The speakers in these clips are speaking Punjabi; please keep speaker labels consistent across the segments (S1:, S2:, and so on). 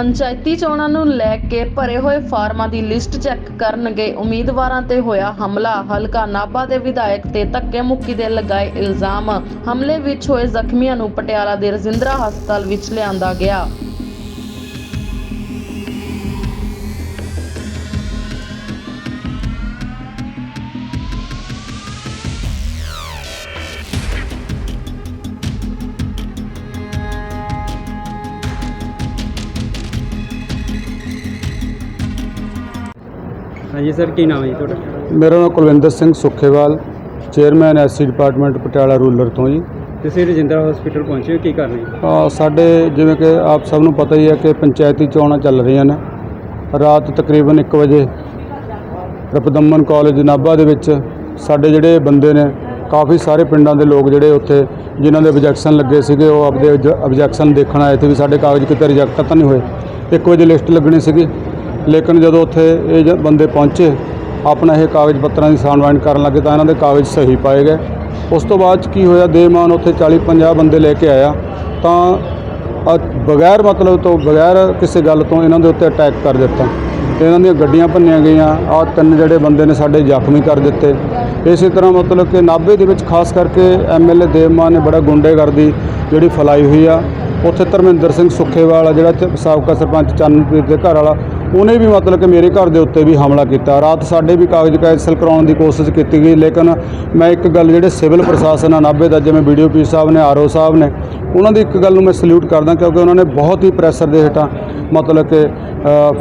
S1: ਪੰਚਾਇਤੀ ਚੋਣਾਂ ਨੂੰ ਲੈ ਕੇ ਭਰੇ ਹੋਏ ਫਾਰਮਾਂ ਦੀ ਲਿਸਟ ਚੈੱਕ ਕਰਨ ਗਏ ਉਮੀਦਵਾਰਾਂ ਤੇ ਹੋਇਆ ਹਮਲਾ। ਹਲਕਾ ਨਾਭਾ ਦੇ ਵਿਧਾਇਕ ਤੇ ਧੱਕੇ ਮੁੱਕੀ ਦੇ ਲਗਾਏ ਇਲਜ਼ਾਮ। ਹਮਲੇ ਵਿੱਚ ਹੋਏ ਜ਼ਖਮੀਆਂ ਨੂੰ ਪਟਿਆਲਾ ਦੇ ਰਜਿੰਦਰਾ ਹਸਪਤਾਲ ਵਿੱਚ ਲਿਆਂਦਾ ਗਿਆ।
S2: ਹਾਂਜੀ ਸਰ ਕੀ ਨਾਮ ਹੈ ਜੀ ਤੁਹਾਡਾ?
S3: ਮੇਰਾ ਨਾਮ Kulwinder Singh Sukhewal chairman SC department Patiala rural ਤੋਂ ਜੀ।
S2: ਤੁਸੀਂ ਰਜਿੰਦਰਾ ਹਸਪੀਟਲ ਪਹੁੰਚੇ ਹੋ ਕੀ ਕਰ ਰਹੇ ਹੋ?
S3: ਅ, ਸਾਡੇ ਜਿਵੇਂ ਕਿ ਆਪ ਸਭ ਨੂੰ ਪਤਾ ਹੀ ਹੈ ਕਿ ਪੰਚਾਇਤੀ ਚੋਣਾਂ ਚੱਲ ਰਹੀਆਂ ਨੇ। ਰਾਤ ਤਕਰੀਬਨ 1 ਵਜੇ ਰਪਦਮਨ ਕਾਲਜ ਨਾਭਾ ਦੇ ਵਿੱਚ ਸਾਡੇ ਜਿਹੜੇ ਬੰਦੇ ਨੇ ਕਾਫੀ ਸਾਰੇ ਪਿੰਡਾਂ ਦੇ ਲੋਕ ਜਿਹੜੇ ਉੱਥੇ ਜਿਨ੍ਹਾਂ ਦੇ ਆਬਜੈਕਸ਼ਨ ਲੱਗੇ ਸੀਗੇ ਉਹ ਆਪਦੇ ਆਬਜੈਕਸ਼ਨ ਦੇਖਣ ਆਏ ਸੀ ਵੀ ਸਾਡੇ ਕਾਗਜ਼ ਕਿਤੇ ਰਿਜੈਕਟ ਤਾਂ ਨਹੀਂ ਹੋਏ। 1 ਵਜੇ ਲਿਸਟ ਲੱਗਣੀ ਸੀਗੀ। ਲੇਕਿਨ ਜਦੋਂ ਉੱਥੇ ਇਹ ਜ- ਬੰਦੇ ਪਹੁੰਚੇ, ਆਪਣਾ ਇਹ ਕਾਗਜ਼ ਪੱਤਰਾਂ ਦੀ ਸਾਨਵਾਈਨ ਕਰਨ ਲੱਗੇ ਤਾਂ ਇਹਨਾਂ ਦੇ ਕਾਗਜ਼ ਸਹੀ ਪਾਏ ਗਏ। ਉਸ ਤੋਂ ਬਾਅਦ 'ਚ ਕੀ ਹੋਇਆ ਦੇਮਾਨ ਉੱਥੇ 40 50 ਬੰਦੇ ਲੈ ਕੇ ਆਇਆ। ਤਾਂ ਅ- ਬਗੈਰ ਮਤਲਬ ਤੋਂ, ਬਗੈਰ ਕਿਸੇ ਗੱਲ ਤੋਂ ਇਹਨਾਂ ਦੇ ਉੱਤੇ ਅਟੈਕ ਕਰ ਦਿੱਤਾ। ਤੇ ਇਹਨਾਂ ਦੀਆਂ ਗੱਡੀਆਂ ਭੰਨੀਆਂ ਗਈਆਂ। ਆਹ ਤਿੰਨ ਜਿਹੜੇ ਬੰਦੇ ਨੇ ਸਾਡੇ ਜ਼ਖਮੀ ਕਰ ਦਿੱਤੇ। ਇਸੇ ਤਰ੍ਹਾਂ ਮਤਲਬ ਕਿ ਨਾਭੇ ਦੇ ਵਿੱਚ ਖਾਸ ਕਰਕੇ ਐਮਐਲਏ ਦੇਵਮਾਨ ਨੇ ਬੜਾ ਗੁੰਡੇਗਰਦੀ ਜਿਹੜੀ ਫੈਲਾਈ ਹੋਈ ਆ। ਉੱਥੇ ਧਰਮਿੰਦਰ ਸਿੰਘ ਸੁੱਖੇਵਾਲ ਆ, ਜਿਹੜਾ ਚ- ਸਾਬਕਾ ਸਰਪੰਚ ਚੰਨਪ੍ਰੀਤ ਦੇ ਘਰ ਵਾਲਾ ਉਹਨੇ ਵੀ ਮਤਲਬ ਕਿ ਮੇਰੇ ਘਰ ਦੇ ਉੱਤੇ ਵੀ ਹਮਲਾ ਕੀਤਾ। ਰਾਤ ਸਾਡੇ ਵੀ ਕਾਗਜ਼ ਕੈਂਸਲ ਕਰਾਉਣ ਦੀ ਕੋਸ਼ਿਸ਼ ਕੀਤੀ ਗਈ, ਲੇਕਿਨ ਮੈਂ ਇੱਕ ਗੱਲ ਜਿਹੜੇ ਸਿਵਲ ਪ੍ਰਸ਼ਾਸਨ ਆ ਨਾਭੇ ਦਾ, ਜਿਵੇਂ ਵੀਡੀਓਪੀ ਸਾਹਿਬ ਨੇ ਆਰਓ ਸਾਹਿਬ ਨੇ, ਉਹਨਾਂ ਦੀ ਇੱਕ ਗੱਲ ਨੂੰ ਮੈਂ ਸਲੂਟ ਕਰਦਾ ਕਿਉਂਕਿ ਉਹਨਾਂ ਨੇ ਬਹੁਤ ਹੀ ਪ੍ਰੈਸ਼ਰ ਦੇ ਹੇਠਾਂ ਮਤਲਬ ਕਿ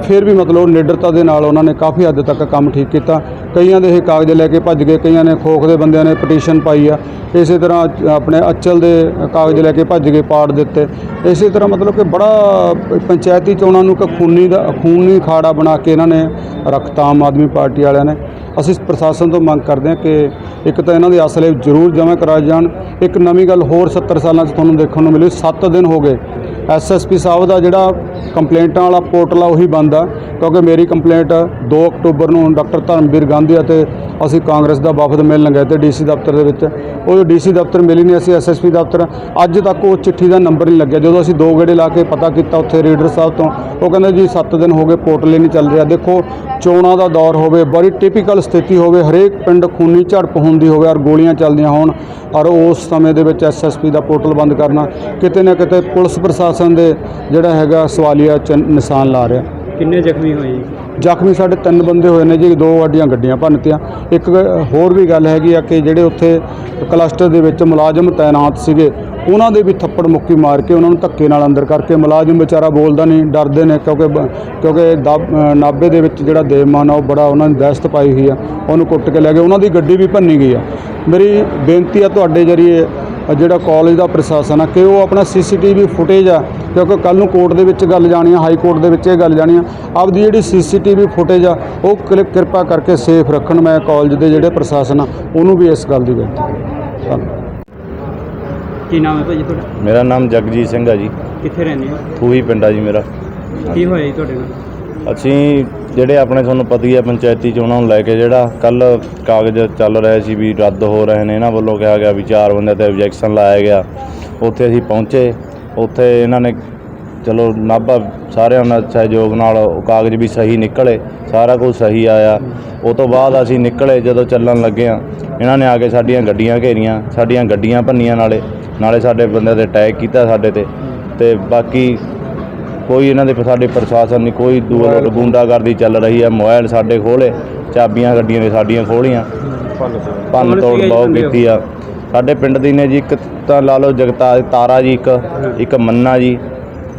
S3: ਫਿਰ ਵੀ ਮਤਲਬ ਨਿਡਰਤਾ ਦੇ ਨਾਲ ਉਹਨਾਂ ਨੇ ਕਾਫੀ ਹੱਦ ਤੱਕ ਕੰਮ ਠੀਕ ਕੀਤਾ। ਕਈਆਂ ਦੇ ਇਹ ਕਾਗਜ਼ ਲੈ ਕੇ ਭੱਜ ਗਏ, ਕਈਆਂ ਨੇ ਖੋਖ ਦੇ ਬੰਦਿਆਂ ਨੇ ਪਟੀਸ਼ਨ ਪਾਈ ਆ। ਇਸੇ ਤਰ੍ਹਾਂ ਆਪਣੇ ਅਚਲ ਦੇ ਕਾਗਜ਼ ਲੈ ਕੇ ਭੱਜ ਗਏ, ਪਾੜ ਦਿੱਤੇ। ਇਸੇ ਤਰ੍ਹਾਂ ਮਤਲਬ ਕਿ ਬੜਾ ਪੰਚਾਇਤੀ ਚੋਣਾਂ ਨੂੰ ਇੱਕ ਖੂਨੀ ਦਾ, ਖੂਨੀ ਖਾੜਾ ਬਣਾ ਕੇ ਇਹਨਾਂ ਨੇ ਰੱਖਤਾ ਆਮ ਆਦਮੀ ਪਾਰਟੀ ਵਾਲਿਆਂ ਨੇ। ਅਸੀਂ ਪ੍ਰਸ਼ਾਸਨ ਤੋਂ ਮੰਗ ਕਰਦੇ ਹਾਂ ਕਿ ਇੱਕ ਤਾਂ ਇਹਨਾਂ ਦੇ ਅਸਲੇ ਜ਼ਰੂਰ ਜਮ੍ਹਾਂ ਕਰਾਏ ਜਾਣ। ਇੱਕ ਨਵੀਂ ਗੱਲ ਹੋਰ 70 ਸਾਲਾਂ 'ਚ ਤੁਹਾਨੂੰ ਦੇਖਣ ਨੂੰ ਮਿਲੀ। 7 ਦਿਨ ਹੋ ਗਏ ਐਸਐਸਪੀ ਸਾਹਿਬ ਦਾ ਜਿਹੜਾ ਕੰਪਲੇਂਟਾਂ ਵਾਲਾ ਪੋਰਟਲ ਆ, ਉਹੀ ਬੰਦ ਆ। ਕਿਉਂਕਿ ਮੇਰੀ ਕੰਪਲੇਂਟ 2 ਅਕਤੂਬਰ ਨੂੰ ਡਾਕਟਰ ਧਰਮਵੀਰ ਗਾਂਧੀ ਅਤੇ ਅਸੀਂ ਕਾਂਗਰਸ ਦਾ ਵਫਦ ਮਿਲਣ ਗਏ ਤੇ ਡੀਸੀ ਦਫ਼ਤਰ ਦੇ ਵਿੱਚ। ਉਹ ਡੀਸੀ ਦਫ਼ਤਰ ਮਿਲੀ ਨਹੀਂ, ਅਸੀਂ ਐਸਐਸਪੀ ਦਫ਼ਤਰ। ਅੱਜ ਤੱਕ ਉਹ ਚਿੱਠੀ ਦਾ ਨੰਬਰ ਨਹੀਂ ਲੱਗਿਆ। ਜਦੋਂ ਅਸੀਂ ਦੋ ਗੇੜੇ ਲਾ ਕੇ ਪਤਾ ਕੀਤਾ ਉੱਥੇ ਰੀਡਰ ਸਾਹਿਬ ਤੋਂ, ਉਹ ਕਹਿੰਦੇ ਜੀ 7 ਦਿਨ ਹੋ ਗਏ ਪੋਰਟਲ ਹੀ ਨਹੀਂ ਚੱਲ ਰਿਹਾ। ਦੇਖੋ, ਚੋਣਾਂ ਦਾ ਦੌਰ ਹੋਵੇ, ਬੜੀ ਟਿਪੀਕਲ ਸਥਿਤੀ ਹੋਵੇ, ਹਰੇਕ ਪਿੰਡ ਖੂਨੀ ਝੜਪ ਹੁੰਦੀ ਹੋਵੇ, ਔਰ ਗੋਲੀਆਂ ਚੱਲਦੀਆਂ ਹੋਣ, ਔਰ ਉਸ ਸਮੇਂ ਦੇ ਵਿੱਚ ਐਸਐਸਪੀ ਦਾ ਪੋਰਟਲ ਬੰਦ ਕਰਨਾ, ਕਿਤੇ ਨਾ ਕਿਤੇ ਪੁਲਿਸ ਪ੍ਰਸ਼ਾਸਨ ਦੇ ਜਿਹੜਾ ਹੈਗਾ ਸਵਾਲੀਆ ਚਿੰਨ੍ਹ- ਨਿਸ਼ਾਨ ਲਾ ਰਿਹਾ।
S2: ਕਿੰਨੇ ਜ਼ਖਮੀ ਹੋਏ
S3: ਜ਼ਖਮੀ ਸਾਡੇ ਤਿੰਨ ਬੰਦੇ ਹੋਏ ਨੇ ਜੀ, ਦੋ ਵੱਡੀਆਂ ਗੱਡੀਆਂ ਭੰਨਤੀਆਂ। ਇੱਕ ਹੋਰ ਵੀ ਗੱਲ ਹੈਗੀ ਆ ਕਿ ਜਿਹੜੇ ਉੱਥੇ ਕਲਸਟਰ ਦੇ ਵਿੱਚ ਮੁਲਾਜ਼ਮ ਤਾਇਨਾਤ ਸੀਗੇ, ਉਹਨਾਂ ਦੇ ਵੀ ਥੱਪੜ ਮੁੱਕੀ ਮਾਰ ਕੇ ਉਹਨਾਂ ਨੂੰ ਧੱਕੇ ਨਾਲ ਅੰਦਰ ਕਰਕੇ ਮੁਲਾਜ਼ਮ ਵਿਚਾਰਾ ਬੋਲਦਾ ਨਹੀਂ ਡਰਦੇ ਨੇ ਕਿਉਂਕਿ ਕਿਉਂਕਿ ਦਬ- ਨਾਭੇ ਦੇ ਵਿੱਚ ਜਿਹੜਾ ਦੇਵਮਾਨ ਆ, ਉਹ ਬੜਾ ਉਹਨਾਂ ਨੇ ਦਹਿਸ਼ਤ ਪਾਈ ਹੋਈ ਆ। ਉਹਨੂੰ ਕੁੱਟ ਕੇ ਲੈ ਗਏ। ਉਹਨਾਂ ਦੀ ਗੱਡੀ ਵੀ ਭੰਨੀ ਗਈ ਆ। ਮੇਰੀ ਬੇਨਤੀ ਆ ਤੁਹਾਡੇ ਜਰੀਏ ਜਿਹੜਾ ਕਾਲਜ ਦਾ ਪ੍ਰਸ਼ਾਸਨ ਆ ਕਿ ਉਹ ਆਪਣਾ ਸੀਸੀਟੀਵੀ ਫੁਟੇਜ ਆ ਕਿਉਂਕਿ ਕੱਲ ਨੂੰ ਕੋਰਟ ਦੇ ਵਿੱਚ ਗੱਲ ਜਾਣੀ ਆ ਹਾਈ ਕੋਰਟ ਦੇ ਵਿੱਚ ਇਹ ਗੱਲ ਜਾਣੀ ਆ ਆਪਦੀ ਜਿਹੜੀ ਸੀਸੀਟੀਵੀ ਫੁਟੇਜ ਆ ਉਹ ਕਿਰ- ਕਿਰਪਾ ਕਰਕੇ ਸੇਫ ਰੱਖਣ ਮੈਂ ਕਾਲਜ ਦੇ ਜਿਹੜੇ ਪ੍ਰਸ਼ਾਸਨ ਆ ਉਹਨੂੰ ਵੀ ਇਸ ਗੱਲ ਦੀ ਬੇਨਤੀ ਧੰਨਵਾਦ।
S2: ਕੀ ਨਾਮ ਹੈ ਭਾਜੀ ਤੁਹਾਡਾ?
S4: ਮੇਰਾ ਨਾਮ ਜਗਜੀਤ ਸਿੰਘ ਆ ਜੀ।
S2: ਕਿੱਥੇ ਰਹਿੰਦੇ ਹੋ?
S4: ਥੂਹੀ ਪਿੰਡ ਆ ਜੀ ਮੇਰਾ।
S2: ਕੀ ਹੋਇਆ ਜੀ ਤੁਹਾਡੇ ਨਾਲ?
S4: ਅਸੀਂ ਜਿਹੜੇ ਆਪਣੇ ਤੁਹਾਨੂੰ ਪਤਾ ਹੀ ਆ ਪੰਚਾਇਤੀ ਚੋਣਾਂ ਨੂੰ ਲੈ ਕੇ ਜਿਹੜਾ ਕੱਲ ਕਾਗਜ਼ ਚੱਲ ਰਹੇ ਸੀ ਵੀ ਰੱਦ ਹੋ ਰਹੇ ਨੇ, ਇਹਨਾਂ ਵੱਲੋਂ ਕਿਹਾ ਗਿਆ ਵੀ ਚਾਰ ਬੰਦੇ ਤੇ ਆਬਜੈਕਸ਼ਨ ਲਾਇਆ ਗਿਆ। ਉੱਥੇ ਅਸੀਂ ਪਹੁੰਚੇ, ਉੱਥੇ ਇਹਨਾਂ ਨੇ ਚਲੋ ਨਾਭਾ ਸਾਰਿਆਂ ਨਾਲ ਸਹਿਯੋਗ ਨਾਲ ਉਹ ਕਾਗਜ਼ ਵੀ ਸਹੀ ਨਿਕਲੇ, ਸਾਰਾ ਕੁਝ ਸਹੀ ਆਇਆ। ਉਹ ਤੋਂ ਬਾਅਦ ਅਸੀਂ ਨਿਕਲੇ, ਜਦੋਂ ਚੱਲਣ ਲੱਗੇ ਆ ਇਹਨਾਂ ਨੇ ਆ ਕੇ ਸਾਡੀਆਂ ਗੱਡੀਆਂ ਘੇਰੀਆਂ, ਸਾਡੀਆਂ ਗੱਡੀਆਂ ਭੰਨੀਆਂ ਨਾਲੇ ਨਾਲੇ ਸਾਡੇ ਬੰਦੇ ਤੇ ਅਟੈਕ ਕੀਤਾ ਸਾਡੇ ਤੇ। ਤੇ ਬਾਕੀ ਕੋਈ ਇਹਨਾਂ ਦੇ ਸਾਡੇ ਪ੍ਰਸ਼ਾਸਨ ਨਹੀਂ ਕੋਈ ਦੂਰ ਗੁੰਡਾਗਰਦੀ ਚੱਲ ਰਹੀ ਹੈ ਮੋਬਾਈਲ ਸਾਡੇ ਖੋਲੇ ਚਾਬੀਆਂ ਗੱਡੀਆਂ ਦੇ ਸਾਡੀਆਂ ਖੋਲੀਆਂ। ਭੰਨ ਤੋੜ ਬਹੁਤ? ਕੀਤੀ ਆ। ਸਾਡੇ ਪਿੰਡ ਦੀ ਨੇ ਜੀ ਇੱਕ ਤਾਂ ਲਾ ਲਓ ਜਗਤਾ ਤਾਰਾ ਜੀ ਇੱਕ ਇੱਕ ਮੰਨਾ ਜੀ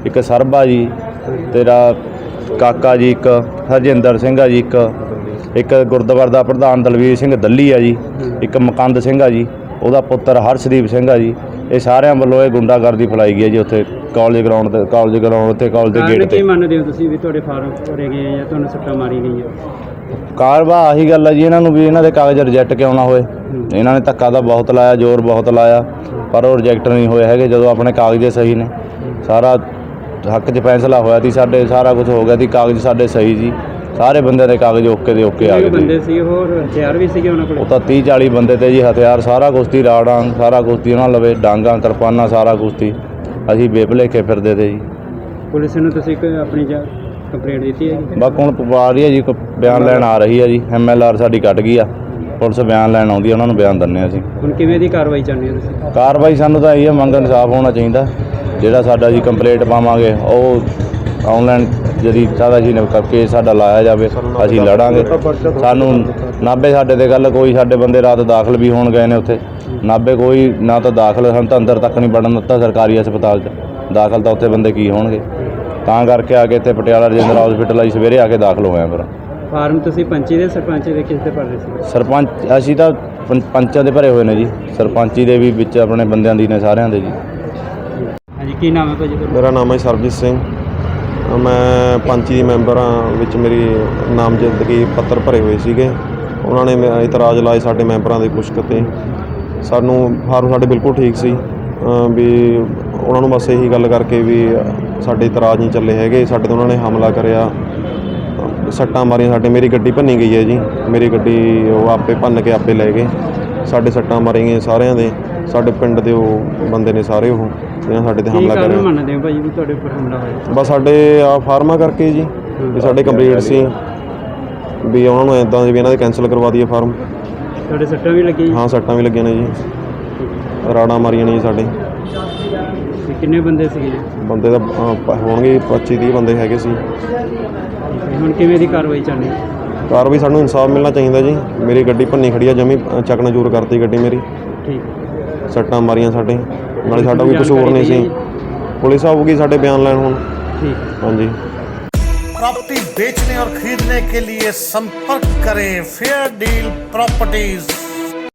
S4: ਇੱਕ ਸਰਬਾ ਜੀ ਤੇਰਾ ਕਾਕਾ ਜੀ ਇੱਕ ਹਰਜਿੰਦਰ ਸਿੰਘ ਆ ਜੀ ਇੱਕ ਇੱਕ ਗੁਰਦੁਆਰਾ ਦਾ ਪ੍ਰਧਾਨ ਦਲਵੀਰ ਸਿੰਘ ਦੱਲੀ ਆ ਜੀ ਇੱਕ ਮਕੰਦ ਸਿੰਘ ਆ ਜੀ ਉਹਦਾ ਪੁੱਤਰ ਹਰਸ਼ਦੀਪ ਸਿੰਘ ਆ ਜੀ। ਇਹ ਸਾਰਿਆਂ ਵੱਲੋਂ ਇਹ ਗੁੰਡਾਗਰਦੀ ਫੈਲਾਈ ਗਈ ਹੈ ਜੀ ਉੱਥੇ ਕਾਲਜ ਗਰਾਊਂਡ ਤੇ ਕਾਲਜ ਗਰਾਊਂਡ ਤੇ ਕਾਲਜ ਦੇ ਗੇਟ
S2: ਕੀ
S4: ਤੇ।
S2: ਮੰਨਦੇ ਹੋ ਤੁਸੀਂ ਵੀ ਤੁਹਾਡੇ ਫਾਰਮ ਭਰੇ ਗਏ ਆ ਜਾਂ ਤੁਹਾਨੂੰ ਸੱਟਾਂ ਮਾਰੀ ਗਈਆਂ?
S4: ਕਾਰਵਾ ਆਹੀ ਗੱਲ ਹੈ ਜੀ ਇਹਨਾਂ ਨੂੰ ਵੀ ਇਹਨਾਂ ਦੇ ਕਾਗਜ਼ ਰਿਜੈਕਟ ਕਿਉਂ ਨਾ ਹੋਏ। ਇਹਨਾਂ ਨੇ ਧੱਕਾ ਤਾਂ ਬਹੁਤ ਲਾਇਆ ਜ਼ੋਰ ਬਹੁਤ ਲਾਇਆ ਪਰ ਉਹ ਰਿਜੈਕਟ ਨਹੀਂ ਹੋਏ ਹੈਗੇ ਜਦੋਂ ਆਪਣੇ ਕਾਗਜ਼ ਸਹੀ ਨੇ। ਸਾਰਾ ਹੱਕ 'ਚ ਫੈਸਲਾ ਹੋਇਆ ਸੀ ਸਾਡੇ ਸਾਰਾ ਕੁਝ ਹੋ ਗਿਆ ਸੀ ਕਾਗਜ਼ ਸਾਡੇ ਸਹੀ ਸੀ। ਸਾਰੇ ਬੰਦੇ ਦੇ ਕਾਗਜ਼ ਓਕੇ ਦੇ ਓਕੇ ਆ
S2: ਕਿੰਨੇ
S4: ਗਏ ਜੀ।
S2: ਬੰਦੇ ਸੀ ਹੋਰ ਹਥਿਆਰ ਵੀ ਸੀਗੇ ਉਹਨਾਂ
S4: ਉਹ
S2: ਕੋਲ
S4: ਤਾਂ 30 40 ਬੰਦੇ ਤੇ ਜੀ ਹਥਿਆਰ ਸਾਰਾ ਸੀ ਰਾੜਾਂ ਸਾਰਾ ਸੀ ਉਹਨਾਂ ਲਵੇ ਡਾਂਗਾਂ ਕਿਰਪਾਨਾਂ ਸਾਰਾ ਸੀ ਅਸੀਂ ਬੇਪਲੇਖੇ ਫਿਰਦੇ ਤੇ ਜੀ।
S2: ਪੁਲਿਸ ਨੂੰ ਤੁਸੀਂ ਕੋਈ ਆਪਣੀ ਕੰਪਲੇਂਟ ਦਿੱਤੀ ਹੈ ਜੀ?
S4: ਬਾਕੀ ਹੁਣ ਪਵਾ ਰਹੀ ਹੈ ਜੀ ਕ- ਬਿਆਨ ਲੈਣ ਆ ਰਹੀ ਹੈ ਜੀ। ਐਮਐਲਆਰ ਸਾਡੀ ਕੱਟ ਗਈ ਆ। ਪੁਲਿਸ ਬਿਆਨ ਲੈਣ ਆਉਂਦੀ ਆ ਉਹਨਾਂ ਨੂੰ ਬਿਆਨ ਦਿੰਦੇ ਹਾਂ ਅਸੀਂ।
S2: ਹੁਣ ਕਿਵੇਂ ਦੀ ਕਾਰਵਾਈ ਚਾਹੁੰਦੇ ਹੋ ਤੁਸੀਂ?
S4: ਕਾਰਵਾਈ ਸਾਨੂੰ ਤਾਂ ਇਹ ਹੈ ਮੰਗ ਇਨਸਾਫ ਹੋਣਾ ਚਾਹੀਦਾ। ਜਿਹੜਾ ਸਾਡਾ ਜੀ ਕੰਪਲੇਂਟ ਪਾਵਾਂਗੇ ਉਹ ਆਨਲਾਈਨ ਜਿਹੜੀ ਸਾਡਾ ਜੀ ਕੇਸ ਸਾਡਾ ਲਾਇਆ ਜਾਵੇ ਅਸੀਂ ਲੜਾਂਗੇ। ਸਾਨੂੰ ਨਾਭੇ ਸਾਡੇ ਤੇ ਗੱਲ ਕੋਈ ਸਾਡੇ ਬੰਦੇ ਰਾਤ ਦਾਖਲ ਵੀ ਹੋਣ ਗਏ ਨੇ ਉੱਥੇ। ਨਾਭੇ ਕੋਈ ਨਾ ਤਾਂ ਦਾਖਲ ਹਨ ਤਾਂ ਅੰਦਰ ਤੱਕ ਨਹੀਂ ਵੜਨ ਦਿੱਤਾ ਸਰਕਾਰੀ ਹਸਪਤਾਲ 'ਚ। ਦਾਖਲ ਤਾਂ ਉੱਥੇ ਬੰਦੇ ਕੀ ਹੋਣਗੇ? ਤਾਂ ਕਰਕੇ ਆ ਕੇ ਇੱਥੇ ਪਟਿਆਲਾ ਰਜਿੰਦਰਾ ਹਸਪੀਟਲ ਆਈ ਸਵੇਰੇ ਆ ਕੇ ਦਾਖਲ ਹੋਏ ਆ ਫਿਰ
S2: ਫਾਰਮ ਤੁਸੀਂ ਪੰਚੀ ਦੇ ਸਰਪੰਚ ਦੇ ਕਿਸ ਤੇ ਭਰ ਰਹੇ ਸੀ
S4: ਸਰਪੰਚ ਅਸੀਂ ਤਾਂ ਪੰ- ਪੰਚਾਂ ਦੇ ਭਰੇ ਹੋਏ ਨੇ ਜੀ। ਸਰਪੰਚੀ ਦੇ ਵੀ ਵਿੱਚ ਆਪਣੇ ਬੰਦਿਆਂ ਦੀ ਨੇ ਸਾਰਿਆਂ ਦੇ ਜੀ।
S2: ਹਾਂਜੀ ਕੀ ਨਾਮ ਹੈ ਭਾਜੀ ਤੁਹਾਡਾ?
S5: ਮੇਰਾ ਨਾਮ ਹੈ ਸਰਬਜੀਤ ਸਿੰਘ। ਮੈਂ ਪੰਚੀ ਦੀ ਮੈਂਬਰ ਹਾਂ ਵਿੱਚ ਮੇਰੀ ਨਾਮਜ਼ਦਗੀ ਪੱਤਰ ਭਰੇ ਹੋਏ ਸੀਗੇ। ਉਹਨਾਂ ਨੇ ਮੇ- ਇਤਰਾਜ਼ ਲਾਏ ਸਾਡੇ ਮੈਂਬਰਾਂ ਦੇ ਕੁਛ ਕੁ ਸਾਨੂੰ ਫਾਰਮ ਸਾਡੇ ਬਿਲਕੁਲ ਠੀਕ ਸੀ। ਵੀ ਉਹਨਾਂ ਨੂੰ ਬਸ ਇਹੀ ਗੱਲ ਕਰਕੇ ਵੀ ਸਾਡੇ ਇਤਰਾਜ਼ ਨਹੀਂ ਚੱਲੇ ਹੈਗੇ। ਸਾਡੇ ਤੇ ਉਹਨਾਂ ਨੇ ਹਮਲਾ ਕਰਿਆ। ਸੱਟਾਂ ਮਾਰੀਆਂ ਸਾਡੇ। ਮੇਰੀ ਗੱਡੀ ਭੰਨੀ ਗਈ ਹੈ ਜੀ। ਮੇਰੀ ਗੱਡੀ ਉਹ ਆਪੇ ਭੰਨ ਕੇ ਆਪੇ ਲੈ ਗਏ। ਸਾਡੇ ਸੱਟਾਂ ਮਾਰੀਆਂ ਗਈਆਂ ਸਾਰਿਆਂ ਦੇ। ਸਾਡੇ ਪਿੰਡ ਦੇ ਉਹ ਬੰਦੇ ਨੇ ਸਾਰੇ ਉਹ ਜਿਹਨਾਂ ਸਾਡੇ ਤੇ
S2: ਕੀ
S5: ਹਮਲਾ
S2: ਕਾਰਨ
S5: ਕਰਿਆ।
S2: ਮੰਨਦੇ ਹੋ ਭਾਜੀ ਵੀ ਤੁਹਾਡੇ ਉੱਪਰ ਹਮਲਾ ਹੋਇਆ?
S5: ਬਸ ਸਾਡੇ ਆ ਫਾਰਮਾਂ ਕਰਕੇ ਜੀ ਵੀ ਸਾਡੇ ਕੰਪਲੀਟ ਸੀ। ਵੀ ਉਹਨਾਂ ਨੂੰ ਇਦਾਂ ਵੀ ਇਹਨਾਂ ਦੇ ਕੈਨਸਲ ਕਰਵਾ ਦਈਏ ਫਾਰਮ।
S2: ਤੁਹਾਡੇ ਸੱਟਾਂ ਵੀ ਲੱਗੀ
S5: ਹਾਂ ਸੱਟਾਂ ਵੀ ਲੱਗੀਆਂ ਨੇ ਜੀ। ਰਾੜਾਂ ਮਾਰੀਆਂ ਨੇ ਜੀ ਸਾਡੇ।
S2: ਤੇ ਕਿੰਨੇ ਬੰਦੇ ਸੀਗੇ? ਜੀ?
S5: ਬੰਦੇ ਤਾਂ ਪ- ਹੋਣਗੇ 25 30 ਬੰਦੇ ਹੈਗੇ ਸੀ।
S2: ਤੇ ਹੁਣ ਕਿਵੇਂ ਦੀ ਕਾਰਵਾਈ ਹੋ?
S5: ਕਾਰ ਵੀ ਸਾਨੂੰ ਇਨਸਾਫ ਮਿਲਣਾ ਚਾਹੀਦਾ ਜੀ। ਮੇਰੀ ਗੱਡੀ ਭੰਨੀ ਖੜੀ ਆ ਜਮੀ ਅ, ਚਕਨਾਚੂਰ ਕਰਤੀ ਗੱਡੀ ਮੇਰੀ।
S2: ਠੀਕ।
S5: ਸੱਟਾਂ ਮਾਰੀਆਂ ਸਾਡੇ ਨਾਲੇ ਸਾਡਾ ਵੀ ਕਸੂਰ ਨਹੀਂ ਸੀ ਪੁਲਿਸ ਆਊਗੀ ਸਾਡੇ ਬਿਆਨ ਲੈਣ ਹੁਣ
S2: ਠੀਕ
S5: ਹਾਂਜੀ
S6: प्रॉपर्टी बेचने और खरीदने के लिए संपर्क करें फेयर डील प्रॉपर्टीज